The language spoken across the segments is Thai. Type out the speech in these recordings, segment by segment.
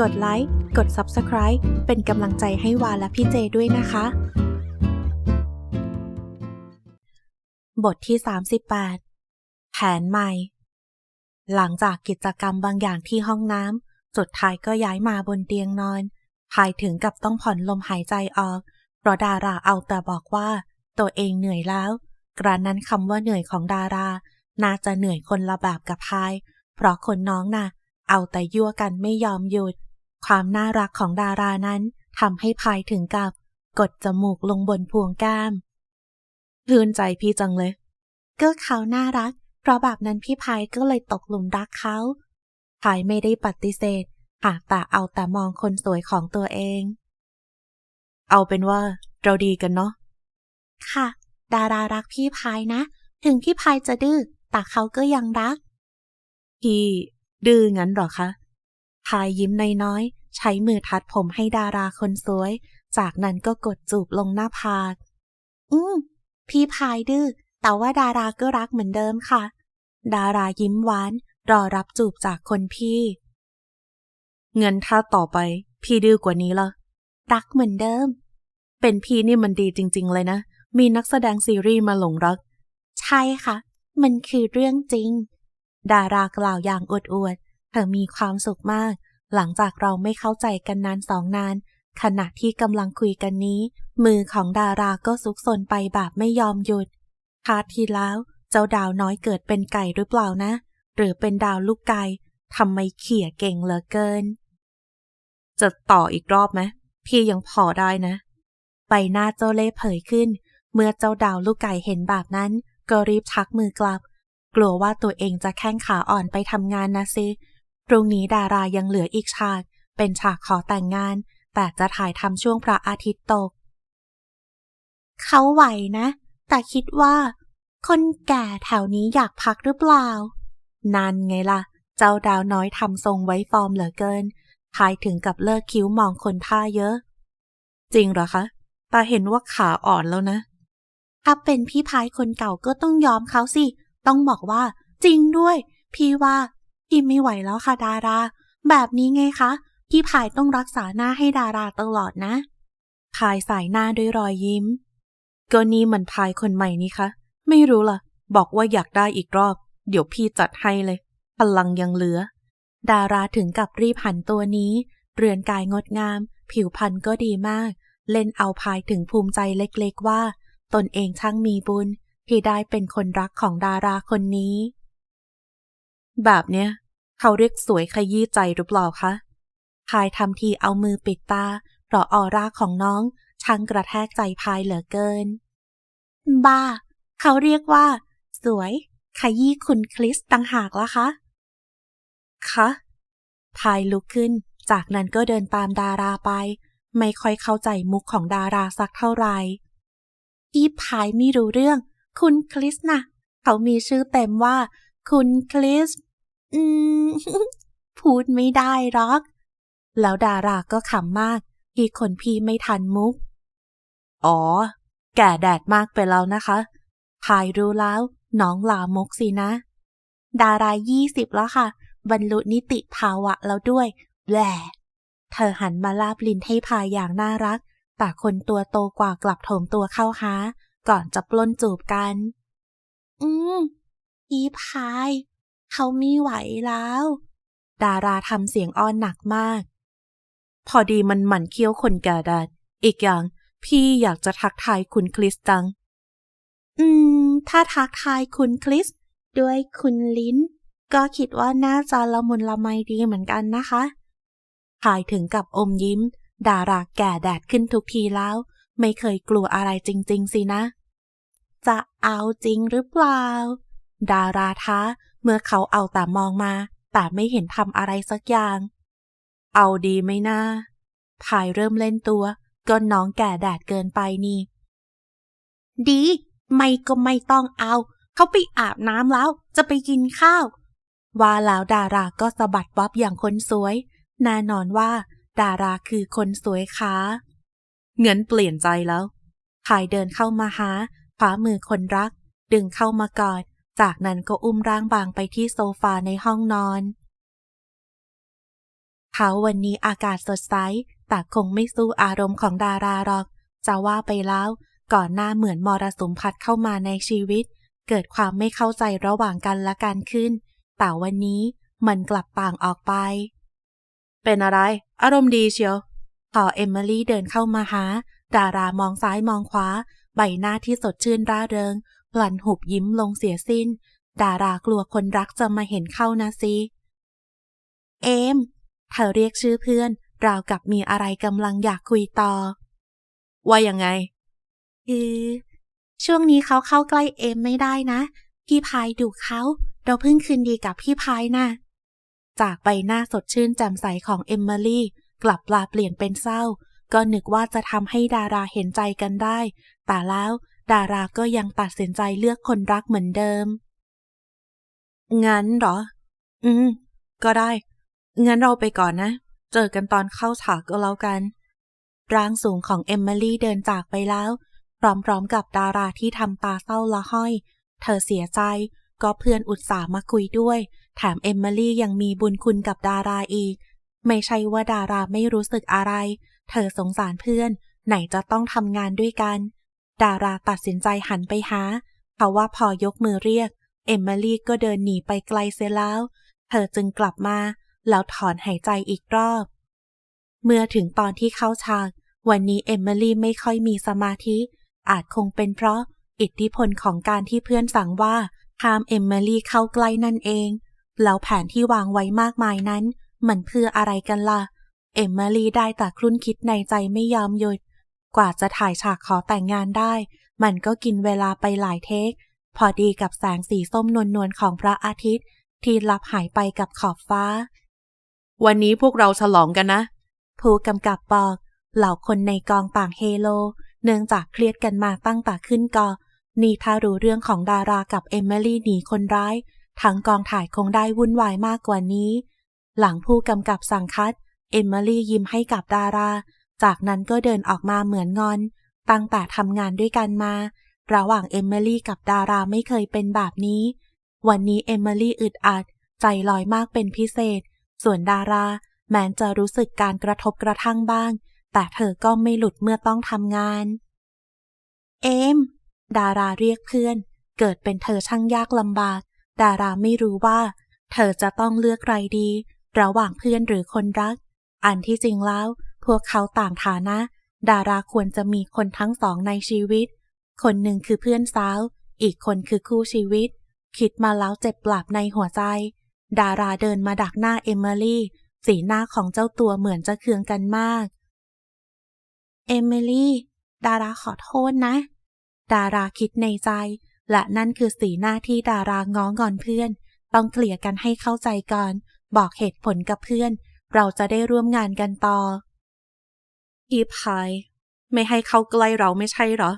กดไลค์ กด Subscribe เป็นกำลังใจให้วาและพี่เจด้วยนะคะ บทที่ 38 แผนใหม่ หลังจากกิจกรรมบางอย่างที่ห้องน้ำสุดท้ายก็ย้ายมาบนเตียงนอนพายถึงกับต้องผ่อนลมหายใจออก เพราะดาราเอาแต่บอกว่า ตัวเองเหนื่อยแล้ว กระนั้นคำว่าเหนื่อยของดารา น่าจะเหนื่อยคนละแบบกับพาย เพราะคนน้องน่ะ เอาแต่ยั่วกันไม่ยอมหยุด ความน่ารักของดารานั้นทำให้พายถึงกับ กดจมูกลงบนพวงก้ามพื้นใจพี่จังเลย ก็เขาน่ารัก เพราะแบบนั้นพี่พายก็เลยตกหลุมรักเขาพายไม่ได้ปฏิเสธ หากแต่เอาแต่มองคนสวยของตัวเอง เอาเป็นว่าเราดีกันเนาะ ค่ะ ดารารักพี่พายนะ ถึงพี่พายจะดื้อ แต่เขาก็ยังรัก พี่ดื้องั้นหรอคะ พายยิ้มน้อยๆ ใช้มือทัดผมให้ดาราคนสวย จากนั้นก็กดจูบลงหน้าผาก อืมพี่พายดื้อ แต่ว่าดาราก็รักเหมือนเดิมค่ะ ดารายิ้มหวาน รอรับจูบจากคนพี่ เงินถ้าต่อไป พี่ดื้อกว่านี้ละรักเหมือนเดิม เป็นพี่นี่มันดีจริง ๆ เลยนะ มีนักแสดงซีรีส์มาหลงรัก ใช่ค่ะ มันคือเรื่องจริง ดารากล่าวอย่างอวดอวดๆ เธอมีความสุขมาก หลังจากเราไม่เข้าใจกันนานสองนาน ขณะที่กำลังคุยกันนี้ มือของดาราก็ซุกซนไปแบบไม่ยอมหยุดพาร์ที่แล้ว เจ้าดาวน้อยเกิดเป็นไก่หรือเปล่านะ หรือเป็นดาวลูกไก่ทำไมเขี่ยเก่งเหลือเกิน จะต่ออีกรอบไหมพี่ยังพอได้นะ ใบหน้าเจ้าเล่เผยขึ้น เมื่อเจ้าดาวลูกไก่เห็นแบบนั้น ก็รีบชักมือกลับ กลัวว่าตัวเองจะแข้งขาอ่อนไปทำงานนะสิ พรุ่งนี้ดารายังเหลืออีกฉาก เป็นฉากขอแต่งงาน แต่จะถ่ายทำช่วงพระอาทิตย์ตก เขาไหวนะ แต่คิดว่า คนแก่แถวนี้อยากพักหรือเปล่า นั่นไงล่ะ เจ้าดาวน้อยทำทรงไว้ฟอร์มเหลือเกินพายถึงกับเลิกคิ้วมองคนท่าเยอะ จริงเหรอคะตาเห็นว่าขาอ่อนแล้วนะ ถ้าเป็นพี่พายคนเก่าก็ต้องยอมเขาสิ ต้องบอกว่า จริงด้วย พี่ว่า พี่ไม่ไหวแล้วค่ะดารา แบบนี้ไงคะพี่พายต้องรักษาหน้าให้ดาราตลอดนะพายสายหน้าด้วยรอยยิ้ม ก็นี่มันพายคนใหม่นี่คะ ไม่รู้ล่ะ บอกว่าอยากได้อีกรอบ เดี๋ยวพี่จัดให้เลย พลังยังเหลือ ดาราถึงกับรีบหันตัวนี้ เรือนกายงดงาม ผิวพรรณก็ดีมาก เล่นเอาพายถึงภูมิใจเล็กๆว่า ตนเองช่างมีบุญ ที่ได้เป็นคนรักของดาราคนนี้ แบบเนี้ยเขาเรียกสวยขยี้ใจหรือเปล่าคะพายทำทีเอามือปิดตาเพราะออร่าของน้องช่างกระแทกใจพายเหลือเกิน บ้า เขาเรียกว่า สวยขยี้คุณคริสต่างหากละคะ คะพายลุกขึ้น จากนั้นก็เดินตามดาราไป ไม่ค่อยเข้าใจมุกของดาราสักเท่าไหร่พี่พายไม่รู้เรื่อง คุณคริสนะเขามีชื่อเต็มว่า คุณคริส อืม พูดไม่ได้หรอก แล้วดาราก็ขำมากที่คนพี่ไม่ทันมุก อ๋อ แก่แดดมากไปแล้วนะคะพายรู้แล้วน้องลามกสินะ ดารายี่สิบแล้วค่ะ บรรลุนิติภาวะแล้วด้วยแหละเธอหันมาลาบลิ้นให้พายอย่างน่ารัก แต่คนตัวโตกว่ากลับโถมตัวเข้าหา ก่อนจะปล้นจูบกัน อืม อีพาย เขาไม่ไหวแล้ว ดาราทำเสียงอ้อนหนักมาก พอดีมันหมั่นเคี้ยวคนแก่ดัดอีกอย่างพี่อยากจะทักทายคุณคริสจัง อืม ถ้าทักทายคุณคริส ด้วยคุณลิ้น ก็คิดว่าน่าจะละมุนละไมดีเหมือนกันนะคะพายถึงกับอมยิ้ม ดาราแก่แดดขึ้นทุกทีแล้ว ไม่เคยกลัวอะไรจริง ๆ สินะ จะเอาจริงหรือเปล่า ดาราท้า เมื่อเขาเอาแต่มองมา แต่ไม่เห็นทำอะไรสักอย่าง เอาดีไหมนะพายเริ่มเล่นตัว ก็น้องแก่แดดเกินไปนี่ ดี ไม่ก็ไม่ต้องเอา เขาไปอาบน้ำแล้ว จะไปกินข้าว ว่าแล้วดาราก็สะบัดบ๊อบอย่างคนสวย แน่นอนว่า ดาราคือคนสวยขาเงินเปลี่ยนใจแล้วพายเดินเข้ามาหาคว้ามือคนรัก ดึงเข้ามากอด จากนั้นก็อุ้มร่างบางไปที่โซฟาในห้องนอน เขาวันนี้อากาศสดใส แต่คงไม่สู้อารมณ์ของดาราหรอก จะว่าไปแล้ว ก่อนหน้าเหมือนมรสุมพัดเข้ามาในชีวิต เกิดความไม่เข้าใจระหว่างกันและกันขึ้น แต่วันนี้มันกลับต่างออกไป เป็นอะไร อารมณ์ดีเชียวพอเอมิลี่เดินเข้ามาหา ดารามองซ้ายมองขวา ใบหน้าที่สดชื่นร่าเริง พลันหุบยิ้มลงเสียสิ้น ดารากลัวคนรักจะมาเห็นเข้านะสิ เอม เธอเรียกชื่อเพื่อน ราวกับมีอะไรกำลังอยากคุยต่อ ว่ายังไง คือ ช่วงนี้เขาเข้าใกล้เอมไม่ได้นะ พี่พายดุเขา เราเพิ่งคืนดีกับพี่พายนะ่ะจากใบหน้าสดชื่นแจ่มใสของเอมเมอรี่ กลับปลาเปลี่ยนเป็นเศร้า ก็นึกว่าจะทำให้ดาราเห็นใจกันได้ แต่แล้ว ดาราก็ยังตัดสินใจเลือกคนรักเหมือนเดิม งั้นเหรอ อืม ก็ได้ งั้นเราไปก่อนนะ เจอกันตอนเข้าฉากก็แล้วกัน ร่างสูงของเอมเมอรี่เดินจากไปแล้ว พร้อมๆกับดาราที่ทำตาเศร้าละห้อย เธอเสียใจ ก็เพื่อนอุตส่าห์มาคุยด้วย แถมเอมเมอรี่ยังมีบุญคุณกับดาราอีก ไม่ใช่ว่าดาราไม่รู้สึกอะไร เธอสงสารเพื่อน ไหนจะต้องทำงานด้วยกัน ดาราตัดสินใจหันไปหาเพราะว่าพอยกมือเรียก เอมเมอรี่ก็เดินหนีไปไกลเสียแล้ว เธอจึงกลับมา แล้วถอนหายใจอีกรอบ เมื่อถึงตอนที่เข้าฉาก วันนี้เอมเมอรี่ไม่ค่อยมีสมาธิ อาจคงเป็นเพราะอิทธิพลของการที่เพื่อนสั่งว่าห้ามเอมเมอรี่เข้าใกล้นั่นเอง แล้วแผนที่วางไว้มากมายนั้น มันเพื่ออะไรกันล่ะ เอมเมอรี่ได้แต่ครุ่นคิดในใจไม่ยอมหยุด กว่าจะถ่ายฉากขอแต่งงานได้ มันก็กินเวลาไปหลายเทค พอดีกับแสงสีส้มนวลๆของพระอาทิตย์ ที่ลับหายไปกับขอบฟ้า วันนี้พวกเราฉลองกันนะ ผู้กำกับบอกเหล่าคนในกองต่างเฮโล เนื่องจากเครียดกันมาตั้งแต่ขึ้นกอนี่ถ้ารู้เรื่องของดารากับเอมิลี่หนีคนร้ายทั้งกองถ่ายคงได้วุ่นวายมากกว่านี้ หลังผู้กำกับสั่งคัด เอมิลี่ยิ้มให้กับดารา จากนั้นก็เดินออกมาเหมือนงอน ตั้งแต่ทำงานด้วยกันมา ระหว่างเอมิลี่กับดาราไม่เคยเป็นแบบนี้ วันนี้เอมิลี่อึดอัด ใจลอยมากเป็นพิเศษ ส่วนดารา แม้จะรู้สึกการกระทบกระทั่งบ้าง แต่เธอก็ไม่หลุดเมื่อต้องทำงาน เอม ดาราเรียกเพื่อน เกิดเป็นเธอช่างยากลำบาก ดาราไม่รู้ว่า เธอจะต้องเลือกใครดี ระหว่างเพื่อนหรือคนรัก อันที่จริงแล้ว พวกเขาต่างฐานะ ดาราควรจะมีคนทั้งสองในชีวิต คนหนึ่งคือเพื่อนสาว อีกคนคือคู่ชีวิต คิดมาแล้วเจ็บปราบในหัวใจ ดาราเดินมาดักหน้าเอมิลี่ สีหน้าของเจ้าตัวเหมือนจะเคืองกันมาก เอมิลี่ ดาราขอโทษนะ ดาราคิดในใจ และนั่นคือสีหน้าที่ดาราง้องอนเพื่อน ต้องเคลียร์กันให้เข้าใจก่อน บอกเหตุผลกับเพื่อน เราจะได้ร่วมงานกันต่อ อีพายไม่ให้เข้าใกล้เราไม่ใช่หรอ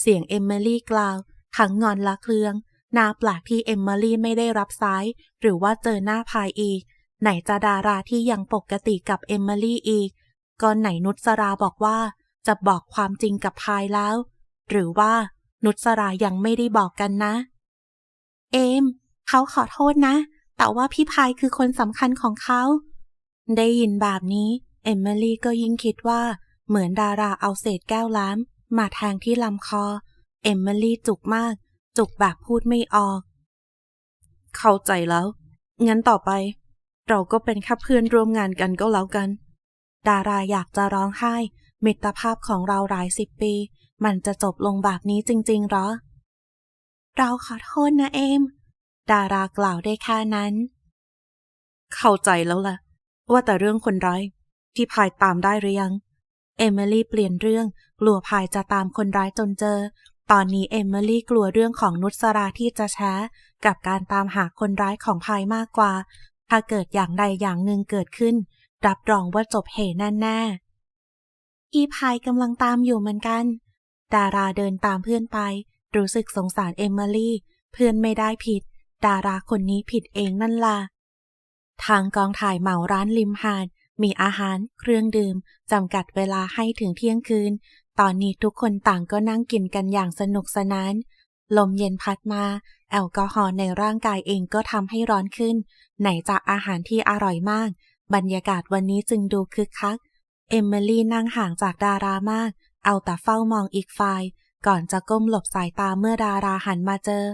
เสียงเอมิลี่กล่าวทั้งงอนละเครืองน่าแปลกที่เอมิลี่ไม่ได้รับสาย หรือว่าเจอหน้าพายอีก ไหนจะดาราที่ยังปกติกับเอมิลี่อีกก็ไหนนุชสราบอกว่า จะบอกความจริงกับพายแล้ว หรือว่านุชสรายังไม่ได้บอกกันนะ เอม เขาขอโทษนะ แต่ว่าพี่พายคือคนสำคัญของเขา ได้ยินแบบนี้ เอมิลี่ก็ยิ่งคิดว่า เหมือนดาราเอาเศษแก้วล้ำมาแทงที่ลำคอ เอมิลี่จุกมาก จุกแบบพูดไม่ออก เข้าใจแล้ว งั้นต่อไป เราก็เป็นแค่เพื่อนร่วมงานกันก็แล้วกัน ดาราอยากจะร้องไห้ มิตรภาพของเราหลายสิบปี มันจะจบลงแบบนี้จริงๆหรอ เราขอโทษนะเอม ดารากล่าวได้แค่นั้น เข้าใจแล้วล่ะ ว่าแต่เรื่องคนร้าย ที่พายตามได้หรือยัง เอมิลี่เปลี่ยนเรื่อง กลัวพายจะตามคนร้ายจนเจอ ตอนนี้เอมิลี่กลัวเรื่องของนุสราที่จะแช้กับการตามหาคนร้ายของพายมากกว่า ถ้าเกิดอย่างใดอย่างหนึ่งเกิดขึ้น รับรองว่าจบเหแน่ๆอีพายกำลังตามอยู่เหมือนกัน ดาราเดินตามเพื่อนไป รู้สึกสงสารเอมิลี่เพื่อนไม่ได้ผิด ดาราคนนี้ผิดเองนั่นล่ะทางกองถ่ายเหมาร้านริมหาด มีอาหารเครื่องดื่มจำกัดเวลาให้ถึงเที่ยงคืน ตอนนี้ทุกคนต่างก็นั่งกินกันอย่างสนุกสนาน ลมเย็นพัดมา แอลกอฮอล์ในร่างกายเองก็ทำให้ร้อนขึ้น ไหนจากอาหารที่อร่อยมาก บรรยากาศวันนี้จึงดูคึกคัก เอมเมลี่นั่งห่างจากดารามาก เอาแต่เฝ้ามองอีกฝ่าย ก่อนจะก้มหลบสายตาเมื่อดาราหันมาเจอ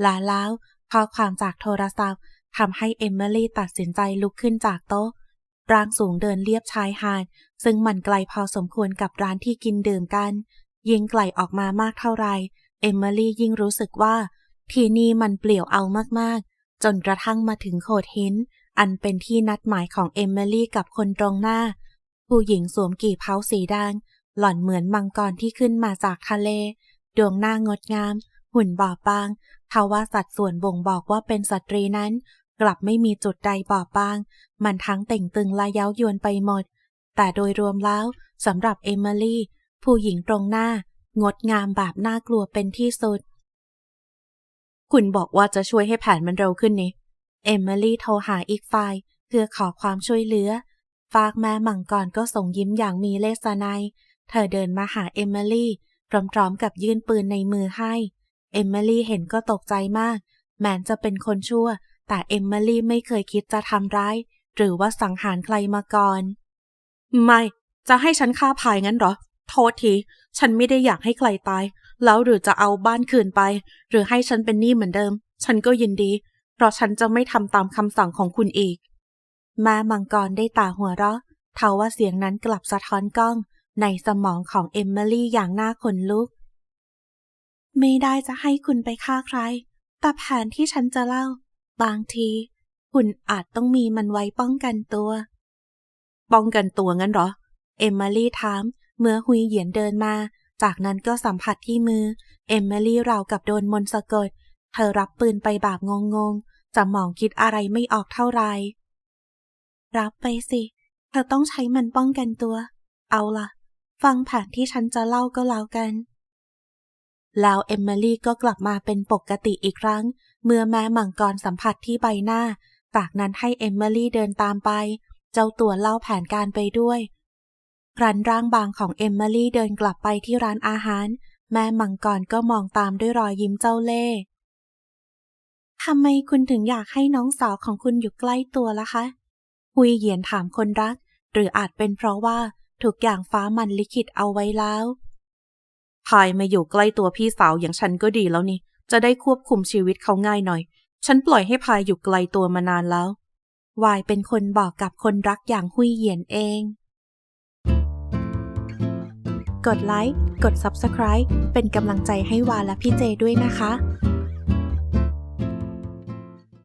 และแล้วข้อความจากโทรศัพท์ทำให้เอมเมลี่ตัดสินใจลุกขึ้นจากโต๊ะ ร่างสูงเดินเลียบชายหาด ซึ่งมันไกลพอสมควรกับร้านที่กินดื่มกัน ยิ่งไกลออกมามากเท่าไร เอมเมลี่ยิ่งรู้สึกว่า ที่นี่มันเปลี่ยวเอามากๆ จนกระทั่งมาถึงโขดหิน อันเป็นที่นัดหมายของเอมเมลี่กับคนตรงหน้า ผู้หญิงสวมกี่เพาสีแดงหล่อนเหมือนมังกรที่ขึ้นมาจากทะเล ดวงหน้างดงาม หุ่นบอบบางทว่าสัดส่วนบ่งบอกว่าเป็นสตรีนั้น กลับไม่มีจุดใดบอบบาง มันทั้งเต่งตึงและเย้ายวนไปหมด แต่โดยรวมแล้วสำหรับเอมิลี่ ผู้หญิงตรงหน้า งดงามแบบน่ากลัวเป็นที่สุด คุณบอกว่าจะช่วยให้แผนมันเร็วขึ้นนี่เอมิลี่โทรหาอีกฝ่ายเพื่อขอความช่วยเหลือ ฝากแม่มังกรก็ส่งยิ้มอย่างมีเลสไนยเธอเดินมาหาเอมิลี่พร้อมๆกับยื่นปืนในมือให้ เอมิลี่เห็นก็ตกใจมาก แม้จะเป็นคนชั่ว แต่เอมิลี่ไม่เคยคิดจะทำร้าย หรือว่าสังหารใครมาก่อน ไม่ จะให้ฉันฆ่าพายงั้นเหรอ โทษที ฉันไม่ได้อยากให้ใครตาย แล้วหรือจะเอาบ้านคืนไป หรือให้ฉันเป็นหนี้เหมือนเดิม ฉันก็ยินดี เพราะฉันจะไม่ทำตามคำสั่งของคุณอีก แม่มังกรได้ตาหัวเราะเทาว่าเสียงนั้นกลับสะท้อนกล้อง ในสมองของเอมเมลี่อย่างน่าขนลุก ไม่ได้จะให้คุณไปฆ่าใคร แต่แผนที่ฉันจะเล่า บางทีคุณอาจต้องมีมันไว้ป้องกันตัว ป้องกันตัวงั้นเหรอ เอมเมลี่ถาม เมื่อหุยเหยียนเดินมา จากนั้นก็สัมผัสที่มือ เอมเมลี่ราวกับโดนมนต์สะกด เธอรับปืนไปแบบงงๆจะมองคิดอะไรไม่ออกเท่าไหรรับไปสิ เธอต้องใช้มันป้องกันตัว เอาล่ะ ฟังแผนที่ฉันจะเล่าก็แล้วกัน แล้วเอมเมลี่ก็กลับมาเป็นปกติอีกครั้ง เมื่อแม่มังกรสัมผัสที่ใบหน้า จากนั้นให้เอมเมลี่เดินตามไป เจ้าตัวเล่าแผนการไปด้วย ครันร่างบางของเอมเมลี่เดินกลับไปที่ร้านอาหาร แม่มังกรก็มองตามด้วยรอยยิ้มเจ้าเล่ห์ทำไมคุณถึงอยากให้น้องสาวของคุณอยู่ใกล้ตัวล่ะคะฮุยเหยียนถามคนรัก หรืออาจเป็นเพราะว่าทุกอย่างฟ้ามันลิขิตเอาไว้แล้วพายมาอยู่ใกล้ตัวพี่สาวอย่างฉันก็ดีแล้วนี่ จะได้ควบคุมชีวิตเขาง่ายหน่อย ฉันปล่อยให้พายอยู่ไกลตัวมานานแล้ว วายเป็นคนบอกกับคนรักอย่างฮุยเหยียนเอง กดไลค์ กด Subscribe เป็นกำลังใจให้วาและพี่เจด้วยนะคะ